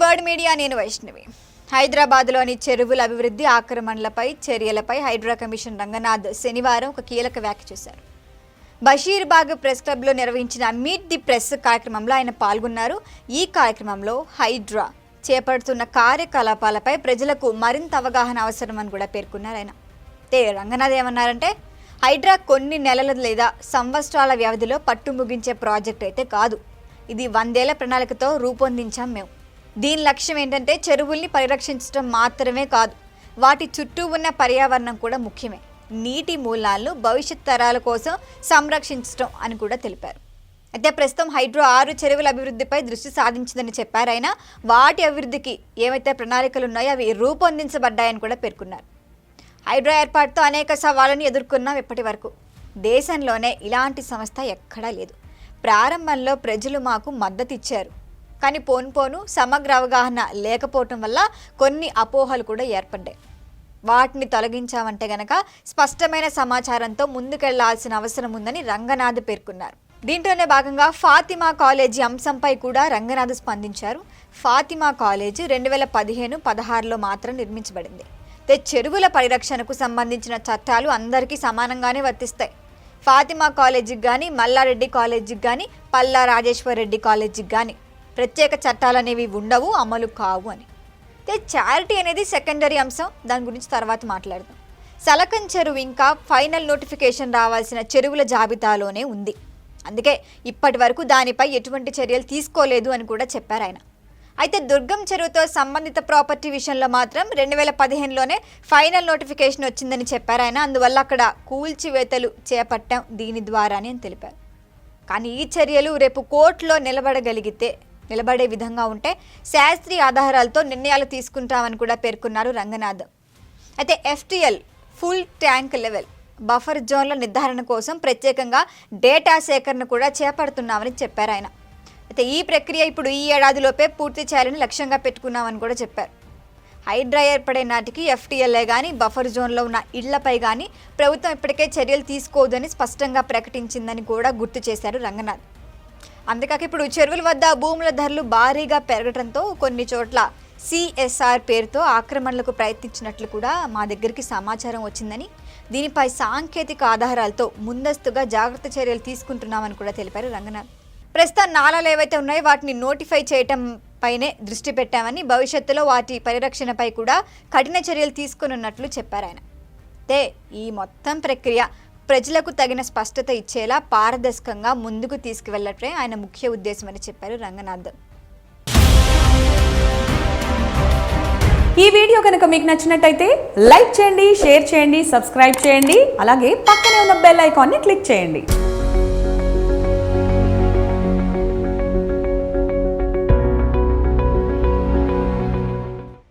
Bird media నేను వైష్ణవి. హైదరాబాద్లోని చెరువుల అభివృద్ధి ఆక్రమణలపై చర్యలపై హైడ్రా కమిషన్ రంగనాథ్ శనివారం ఒక కీలక వ్యాఖ్య చేశారు. బషీర్బాగ్ ప్రెస్ క్లబ్లో నిర్వహించిన మీట్ ది ప్రెస్ కార్యక్రమంలో ఆయన పాల్గొన్నారు. ఈ కార్యక్రమంలో హైడ్రా చేపడుతున్న కార్యకలాపాలపై ప్రజలకు మరింత అవగాహన అవసరమని కూడా పేర్కొన్నారు ఆయన. తే రంగనాథ్ ఏమన్నారంటే హైడ్రా కొన్ని నెలల లేదా సంవత్సరాల వ్యవధిలో పట్టు ముగించే ప్రాజెక్ట్ అయితే కాదు. ఇది వందేళ్ళ ప్రణాళికతో రూపొందించాం మేము. దీని లక్ష్యం ఏంటంటే చెరువుల్ని పరిరక్షించడం మాత్రమే కాదు. వాటి చుట్టూ ఉన్న పర్యావరణం కూడా ముఖ్యమే. నీటి మూలాలను భవిష్యత్ తరాల కోసం సంరక్షించడం అని కూడా తెలిపారు. అయితే ప్రస్తుతం హైడ్రో ఆరు చెరువుల అభివృద్ధిపై దృష్టి సాధించిందని చెప్పారు ఆయన. వాటి అభివృద్ధికి ఏవైతే ప్రణాళికలు ఉన్నాయో అవి రూపొందించబడ్డాయని కూడా పేర్కొన్నారు. హైడ్రో ఏర్పాటుతో అనేక సవాళ్ళను ఎదుర్కొన్నాం ఇప్పటి వరకు. దేశంలోనే ఇలాంటి సంస్థ ఎక్కడా లేదు. ప్రారంభంలో ప్రజలు మాకు మద్దతు ఇచ్చారు. కానీ పోను పోను సమగ్ర అవగాహన లేకపోవటం వల్ల కొన్ని అపోహలు కూడా ఏర్పడ్డాయి. వాటిని తొలగించామంటే గనక స్పష్టమైన సమాచారంతో ముందుకెళ్ళాల్సిన అవసరం ఉందని రంగనాథ్ పేర్కొన్నారు. దీంట్లోనే భాగంగా ఫాతిమా కాలేజీ అంశంపై కూడా రంగనాథ్ స్పందించారు. ఫాతిమా కాలేజీ రెండు వేల పదిహేను పదహారులో మాత్రం నిర్మించబడింది. అయితే చెరువుల పరిరక్షణకు సంబంధించిన చట్టాలు అందరికీ సమానంగానే వర్తిస్తాయి. ఫాతిమా కాలేజీకి కానీ మల్లారెడ్డి కాలేజీకి కానీ పల్లా రాజేశ్వర్ రెడ్డి కాలేజీకి కానీ ప్రత్యేక చట్టాలు అనేవి ఉండవు అమలు కావు అని. అయితే చారిటీ అనేది సెకండరీ అంశం. దాని గురించి తర్వాత మాట్లాడదాం. సలకం చెరువు ఇంకా ఫైనల్ నోటిఫికేషన్ రావాల్సిన చెరువుల జాబితాలోనే ఉంది. అందుకే ఇప్పటి వరకు దానిపై ఎటువంటి చర్యలు తీసుకోలేదు అని కూడా చెప్పారు ఆయన. అయితే దుర్గం చెరువుతో సంబంధిత ప్రాపర్టీ విషయంలో మాత్రం రెండు వేల పదిహేనులోనే ఫైనల్ నోటిఫికేషన్ వచ్చిందని చెప్పారు ఆయన. అందువల్ల అక్కడ కూల్చివేతలు చేపట్టాం దీని ద్వారానే అని తెలిపారు. కానీ ఈ చర్యలు రేపు కోర్టులో నిలబడగలిగితే నిలబడే విధంగా ఉంటే శాస్త్రీయ ఆధారాలతో నిర్ణయాలు తీసుకుంటామని కూడా పేర్కొన్నారు రంగనాథ్. అయితే FTL full tank level buffer జోన్ల నిర్ధారణ కోసం ప్రత్యేకంగా డేటా సేకరణ కూడా చేపడుతున్నామని చెప్పారు ఆయన. అయితే ఈ ప్రక్రియ ఇప్పుడు ఈ ఏడాదిలోపే పూర్తి చేయాలని లక్ష్యంగా పెట్టుకున్నామని కూడా చెప్పారు. హైడ్రా ఏర్పడే నాటికి ఎఫ్టీఎల్ఏ కానీ బఫర్ జోన్లో ఉన్న ఇళ్ళపై కానీ ప్రభుత్వం ఇప్పటికే చర్యలు తీసుకోవద్దని స్పష్టంగా ప్రకటించిందని కూడా గుర్తు చేశారు రంగనాథ్. అంతేకాక ఇప్పుడు చెరువుల వద్ద భూముల ధరలు భారీగా పెరగడంతో కొన్ని చోట్ల సిఎస్ఆర్ పేరుతో ఆక్రమణలకు ప్రయత్నించినట్లు కూడా మా దగ్గరికి సమాచారం వచ్చిందని దీనిపై సాంకేతిక ఆధారాలతో ముందస్తుగా జాగ్రత్త చర్యలు తీసుకుంటున్నామని కూడా తెలిపారు రంగనాథ్. ప్రస్తుతం నాలాలు ఏవైతే ఉన్నాయో వాటిని నోటిఫై చేయటం పైనే దృష్టి పెట్టామని భవిష్యత్తులో వాటి పరిరక్షణపై కూడా కఠిన చర్యలు తీసుకున్నట్లు చెప్పారు ఆయన. అయితే ఈ మొత్తం ప్రక్రియ ప్రజలకు తగిన స్పష్టత ఇచ్చేలా పారదర్శకంగా ముందుకు తీసుకువెళ్ళటమే ఆయన ముఖ్య ఉద్దేశమని చెప్పారు రంగనాథ్. ఈ వీడియో కనుక మీకు నచ్చినట్టయితే లైక్ చేయండి షేర్ చేయండి సబ్స్క్రైబ్ చేయండి అలాగే పక్కనే ఉన్న బెల్ ఐకాన్ని క్లిక్ చేయండి.